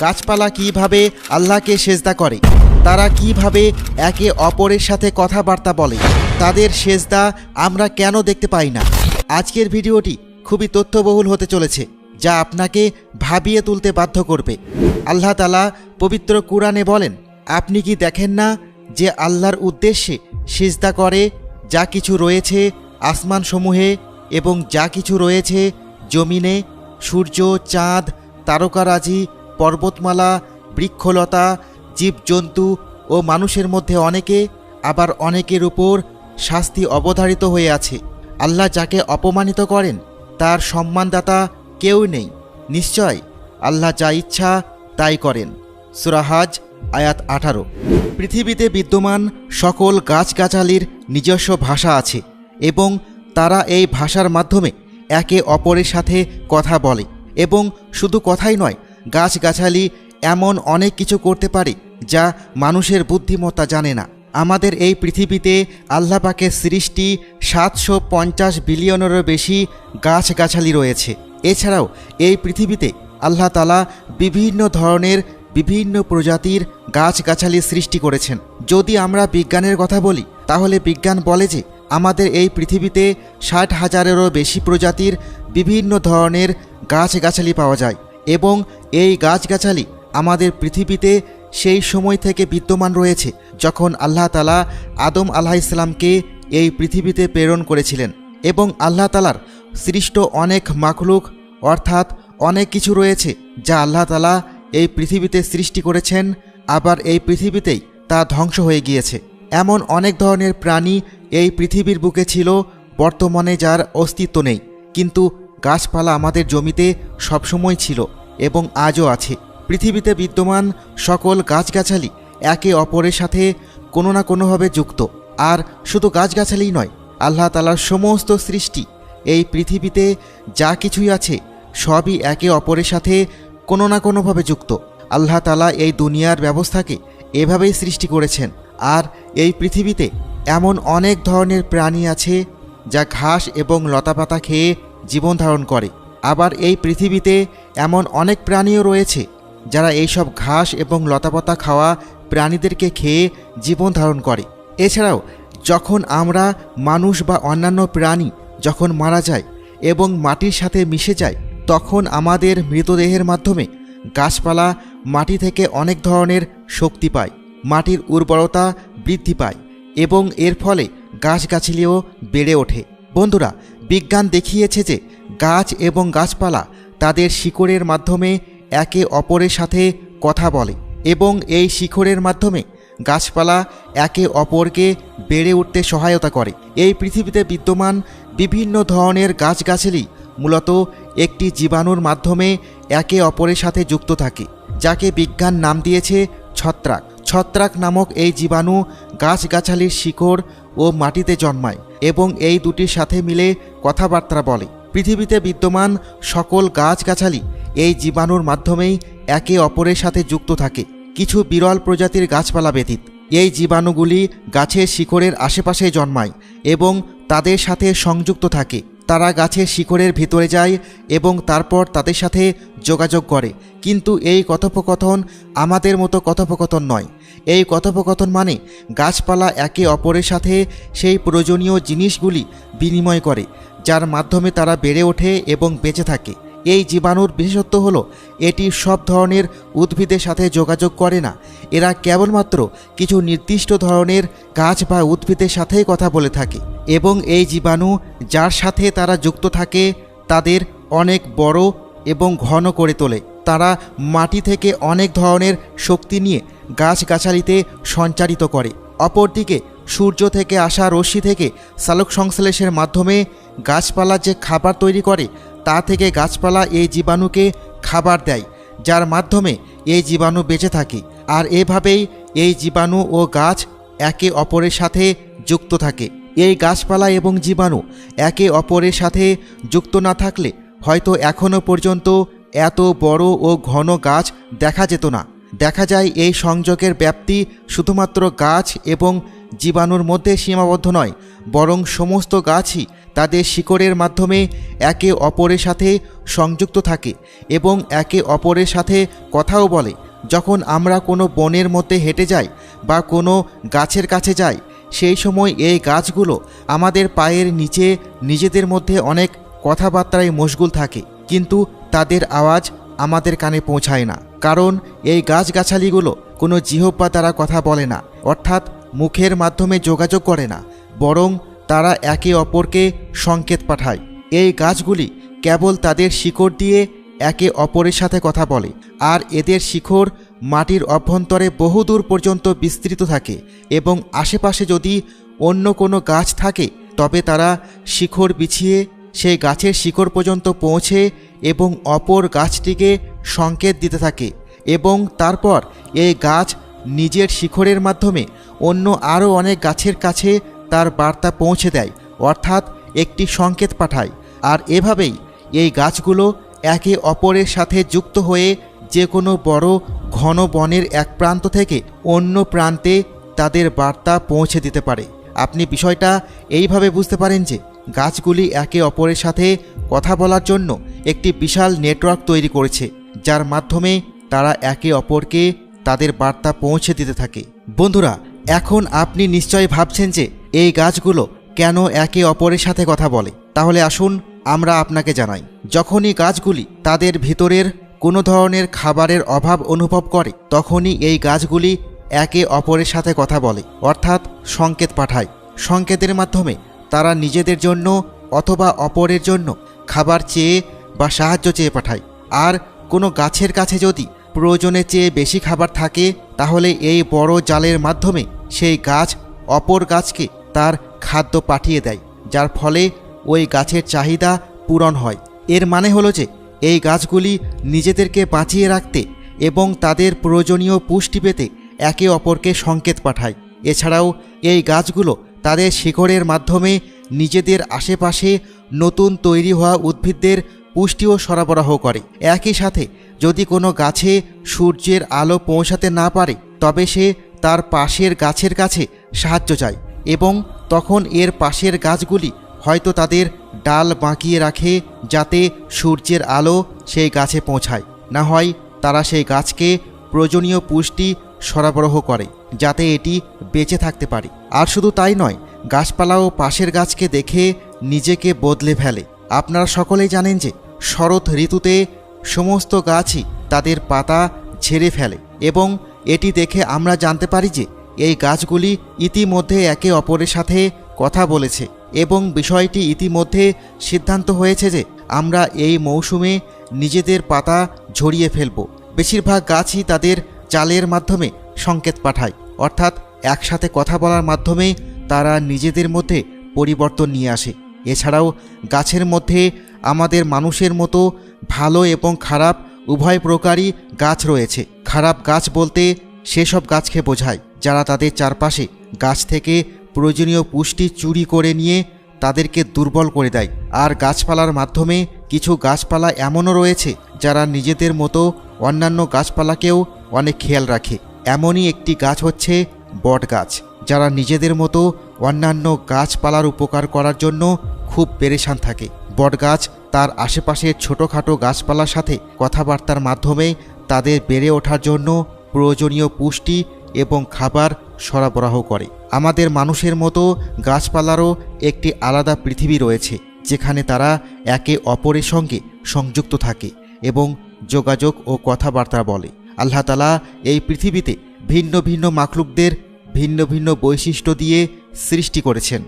গাছপালা কীভাবে আল্লাহকে সেজদা করে, তারা কীভাবে একে অপরের সাথে কথাবার্তা বলে, তাদের সেজদা আমরা কেন দেখতে পাই না? আজকের ভিডিওটি খুবই তথ্যবহুল হতে চলেছে, যা আপনাকে ভাবিয়ে তুলতে বাধ্য করবে। আল্লাহ তালা পবিত্র কুরআনে বলেন, আপনি কি দেখেন না যে আল্লাহর উদ্দেশ্যে সিজদা করে যা কিছু রয়েছে আসমানসমূহে এবং যা কিছু রয়েছে জমিনে? সূর্য, চাঁদ, তারকারাজি পর্বতমালা, বৃক্ষলতা, জীবজন্তু ও মানুষের মধ্যে অনেকে আবার অনেকের উপর শাস্তি অবধারিত হয়ে আছে। আল্লাহ যাকে অপমানিত করেন, তার সম্মানদাতা কেউ নেই। নিশ্চয়, আল্লাহ যা ইচ্ছা তাই করেন। সুরাহাজ আয়াত আঠারো। পৃথিবীতে বিদ্যমান সকল গাছগাছালির নিজস্ব ভাষা আছে এবং তারা এই ভাষার মাধ্যমে একে অপরের সাথে কথা বলে এবং শুধু কথাই নয় গাছগাছালি এমন অনেক কিছু করতে পারে যা মানুষের বুদ্ধিমত্তা জানে না। আমাদের এই পৃথিবীতে আল্লাহ পাকের সৃষ্টি সাতশো পঞ্চাশ বিলিয়নেরও বেশি গাছগাছালি রয়েছে। এছাড়াও এই পৃথিবীতে আল্লাহ তালা বিভিন্ন ধরনের বিভিন্ন প্রজাতির গাছগাছালি সৃষ্টি করেছেন। যদি আমরা বিজ্ঞানের কথা বলি, তাহলে বিজ্ঞান বলে যে আমাদের এই পৃথিবীতে ষাট হাজারেরও বেশি প্রজাতির বিভিন্ন ধরনের গাছগাছালি পাওয়া যায়। এবং এই গাছগাছালি আমাদের পৃথিবীতে সেই সময় থেকে বিদ্যমান রয়েছে, যখন আল্লাহ তালা আদম আল্লাহ ইসলামকে এই পৃথিবীতে প্রেরণ করেছিলেন। এবং আল্লাহ তালার সৃষ্ট অনেক মাখলুক, অর্থাৎ অনেক কিছু রয়েছে, যা আল্লাহ তালা এই পৃথিবীতে সৃষ্টি করেছেন, আবার এই পৃথিবীতেই তা ধ্বংস হয়ে গিয়েছে। এমন অনেক ধরনের প্রাণী এই পৃথিবীর বুকে ছিল, বর্তমানে যার অস্তিত্ব নেই, কিন্তু গাছপালা আমাদের জমিতে সবসময় ছিল। এবং আজও আছে। পৃথিবীতে বিদ্যমান সকল গাছগাছালি একে অপরের সাথে কোনো না কোনোভাবে যুক্ত। আর শুধু গাছগাছালিই নয়, আল্লাহ তালার সমস্ত সৃষ্টি এই পৃথিবীতে যা কিছুই আছে সবই একে অপরের সাথে কোনো না কোনোভাবে যুক্ত। আল্লাহ তালা এই দুনিয়ার ব্যবস্থাকে এভাবেই সৃষ্টি করেছেন। আর এই পৃথিবীতে এমন অনেক ধরনের প্রাণী আছে যা ঘাস এবং লতাপাতা খেয়ে জীবন ধারণ করে। আবার এই পৃথিবীতে এমন অনেক প্রাণীও রয়েছে যারা এইসব ঘাস এবং লতাপাতা খাওয়া প্রাণীদেরকে খেয়ে জীবন ধারণ করে। এছাড়াও, যখন আমরা মানুষ বা অন্যান্য প্রাণী যখন মারা যায় এবং মাটির সাথে মিশে যায়, তখন আমাদের মৃতদেহের মাধ্যমে গাছপালা মাটি থেকে অনেক ধরনের শক্তি পায়, মাটির উর্বরতা বৃদ্ধি পায় এবং এর ফলে গাছগাছালিও বেড়ে ওঠে। বন্ধুরা, বিজ্ঞান দেখিয়েছে যে গাছ এবং গাছপালা তাদের শিকড়ের মাধ্যমে একে অপরের সাথে কথা বলে এবং এই শিখরের মাধ্যমে গাছপালা একে অপরকে বেড়ে উঠতে সহায়তা করে। এই পৃথিবীতে বিদ্যমান বিভিন্ন ধরনের গাছগাছালি মূলত একটি জীবাণুর মাধ্যমে একে অপরের সাথে যুক্ত থাকে, যাকে বিজ্ঞান নাম দিয়েছে ছত্রাক। ছত্রাক নামক এই জীবাণু গাছগাছালির শিকড় ও মাটিতে জন্মায় এবং এই দুটির সাথে মিলে কথাবার্তা বলে। পৃথিবীতে বিদ্যমান সকল গাছগাছালি এই জীবাণুর মাধ্যমেই একে অপরের সাথে যুক্ত থাকে। কিছু বিরল প্রজাতির গাছপালা ব্যতীত। এই জীবাণুগুলি গাছের শিকড়ের আশেপাশে জন্মায় এবং তাদের সাথে সংযুক্ত থাকে। তারা গাছের শিকড়ের ভিতরে যায় এবং তারপর তাদের সাথে যোগাযোগ করে। কিন্তু এই কথোপকথন আমাদের মতো কথোপকথন নয়। এই কথোপকথন মানে গাছপালা একে অপরের সাথে সেই প্রয়োজনীয় জিনিসগুলি বিনিময় করে, যার মাধ্যমে তারা বেড়ে ওঠে এবং বেঁচে থাকে। এই জীবাণুর বিশেষত্ব হল এটি সব ধরনের উদ্ভিদের সাথে যোগাযোগ করে না। এরা কেবলমাত্র কিছু নির্দিষ্ট ধরনের গাছ বা উদ্ভিদের সাথেই কথা বলে থাকে এবং এই জীবাণু যার সাথে তারা যুক্ত থাকে তাদের অনেক বড় এবং ঘন করে তোলে। তারা মাটি থেকে অনেক ধরনের শক্তি নিয়ে গাছগাছালিতে সঞ্চারিত করে। অপরদিকে সূর্য থেকে আসা রশ্মি থেকে সালোক সংশ্লেষের মাধ্যমে গাছপালা যে খাবার তৈরি করে তা থেকে গাছপালা এই জীবাণুকে খাবার দেয়, যার মাধ্যমে এই জীবাণু বেঁচে থাকে। আর এভাবেই এই জীবাণু ও গাছ একে অপরের সাথে যুক্ত থাকে। এই গাছপালা এবং জীবাণু একে অপরের সাথে যুক্ত না থাকলে হয়তো এখনও পর্যন্ত এত বড় ও ঘন গাছ দেখা যেত না। দেখা যায় এই সংযোগের ব্যাপ্তি শুধুমাত্র গাছ এবং জীবাণুর মধ্যে সীমাবদ্ধ নয়, বরং সমস্ত গাছই তাদের শিকড়ের মাধ্যমে একে অপরের সাথে সংযুক্ত থাকে এবং একে অপরের সাথে কথাও বলে। যখন আমরা কোনো বনের মধ্যে হেঁটে যাই বা কোনো গাছের কাছে যাই, সেই সময় এই গাছগুলো আমাদের পায়ের নিচে নিজেদের মধ্যে অনেক কথাবার্তায় মশগুল থাকে, কিন্তু তাদের আওয়াজ আমাদের কানে পৌঁছায় না। কারণ এই গাছগাছালিগুলো কোনো জিহব্বা দ্বারা কথা বলে না, অর্থাৎ মুখের মাধ্যমে যোগাযোগ করে না, বরং তারা একে অপরকে সংকেত পাঠায়। এই গাছগুলি কেবল তাদের শিকড় দিয়ে একে অপরের সাথে কথা বলে, আর এদের শিকড় মাটির অভ্যন্তরে বহুদূর পর্যন্ত বিস্তৃত থাকে এবং আশেপাশে যদি অন্য কোনো গাছ থাকে, তবে তারা শিকড় বিছিয়ে সেই গাছের শিকড় পর্যন্ত পৌঁছে এবং অপর গাছটিকে সংকেত দিতে থাকে এবং তারপর এই গাছ নিজের শিখরের মাধ্যমে অন্য আরও অনেক গাছের কাছে তার বার্তা পৌঁছে দেয়, অর্থাৎ একটি সংকেত পাঠায়। আর এভাবেই এই গাছগুলো একে অপরের সাথে যুক্ত হয়ে যে কোনো বড় ঘন বনের এক প্রান্ত থেকে অন্য প্রান্তে তাদের বার্তা পৌঁছে দিতে পারে। আপনি বিষয়টা এইভাবে বুঝতে পারেন যে গাছগুলি একে অপরের সাথে কথা বলার জন্য একটি বিশাল নেটওয়ার্ক তৈরি করেছে, যার মাধ্যমে তারা একে অপরকে তাদের বার্তা পৌঁছে দিতে থাকে। বন্ধুরা এখন আপনি নিশ্চয়ই ভাবছেন যে এই গাছগুলো কেন একে অপরের সাথে কথা বলে। তাহলে আসুন, আমরা আপনাকে জানাই। যখনই গাছগুলি তাদের ভিতরের কোনো ধরনের খাবারের অভাব অনুভব করে, তখনই এই গাছগুলি একে অপরের সাথে কথা বলে, অর্থাৎ সংকেত পাঠায়। সংকেতের মাধ্যমে তারা নিজেদের জন্য অথবা অপরের জন্য খাবার চেয়ে বা সাহায্য চেয়ে পাঠায়। আর কোনো গাছের কাছে যদি প্রয়োজনের চেয়ে বেশি খাবার থাকে তাহলে এই বড় জালের মাধ্যমে সেই গাছ অপর গাছকে তার খাদ্য পাঠিয়ে দেয়, যার ফলে ওই গাছের চাহিদা পূরণ হয়। এর মানে হলো যে এই গাছগুলি নিজেদেরকে বাঁচিয়ে রাখতে এবং তাদের প্রয়োজনীয় পুষ্টি পেতে একে অপরকে সংকেত পাঠায়। এছাড়াও এই গাছগুলো তাদের শিকড়ের মাধ্যমে নিজেদের আশেপাশে নতুন তৈরি হওয়া উদ্ভিদদের পুষ্টিও সরবরাহ করে। একই সাথে যদি কোনো গাছে সূর্যের আলো পৌঁছাতে না পারে, তবে সে তার পাশের গাছের কাছে সাহায্য চায় এবং তখন এর পাশের গাছগুলি হয়তো তাদের ডাল বাঁকিয়ে রাখে যাতে সূর্যের আলো সেই গাছে পৌঁছায়। না হয় তারা সেই গাছকে প্রয়োজনীয় পুষ্টি সরবরাহ করে যাতে এটি বেঁচে থাকতে পারে। আর শুধু তাই নয়, গাছপালাও পাশের গাছকে দেখে নিজেকে বদলে ফেলে। আপনারা সকলেই জানেন যে শরৎ ঋতুতে সমস্ত গাছই তাদের পাতা ঝেড়ে ফেলে এবং এটি দেখে আমরা জানতে পারি যে এই গাছগুলি ইতিমধ্যে একে অপরের সাথে কথা বলেছে এবং বিষয়টি ইতিমধ্যে সিদ্ধান্ত হয়েছে যে আমরা এই মৌসুমে নিজেদের পাতা ঝরিয়ে ফেলব। বেশিরভাগ গাছই তাদের চালের মাধ্যমে সংকেত পাঠায়। অর্থাৎ একসাথে কথা বলার মাধ্যমে তারা নিজেদের মধ্যে পরিবর্তন নিয়ে আসে। এছাড়াও গাছের মধ্যে আমাদের মানুষের মতো ভালো এবং খারাপ উভয় প্রকারই গাছ রয়েছে। খারাপ গাছ বলতে সেসব গাছকে বোঝায়, যারা তাদের চারপাশে গাছ থেকে প্রয়োজনীয় পুষ্টি চুরি করে নিয়ে তাদেরকে দুর্বল করে দেয়। আর গাছপালার মাধ্যমে কিছু গাছপালা এমনও রয়েছে, যারা নিজেদের মতো অন্যান্য গাছপালাকেও অনেক খেয়াল রাখে। এমনই একটি গাছ হচ্ছে বট গাছ, যারা নিজেদের মতো অন্যান্য গাছপালার উপকার করার জন্য খুব পেরেশান থাকে। বটগাছ তার আশেপাশের ছোটোখাটো গাছপালার সাথে কথাবার্তার মাধ্যমে তাদের বেড়ে ওঠার জন্য প্রয়োজনীয় পুষ্টি এবং খাবার সরবরাহ করে। আমাদের মানুষের মতো গাছপালারও একটি আলাদা পৃথিবী রয়েছে, যেখানে তারা একে অপরের সঙ্গে সংযুক্ত থাকে এবং যোগাযোগ ও কথাবার্তা বলে। আল্লাহ তালা এই পৃথিবীতে ভিন্ন ভিন্ন মাখলুকদের ভিন্ন ভিন্ন বৈশিষ্ট্য দিয়ে সৃষ্টি করেছেন।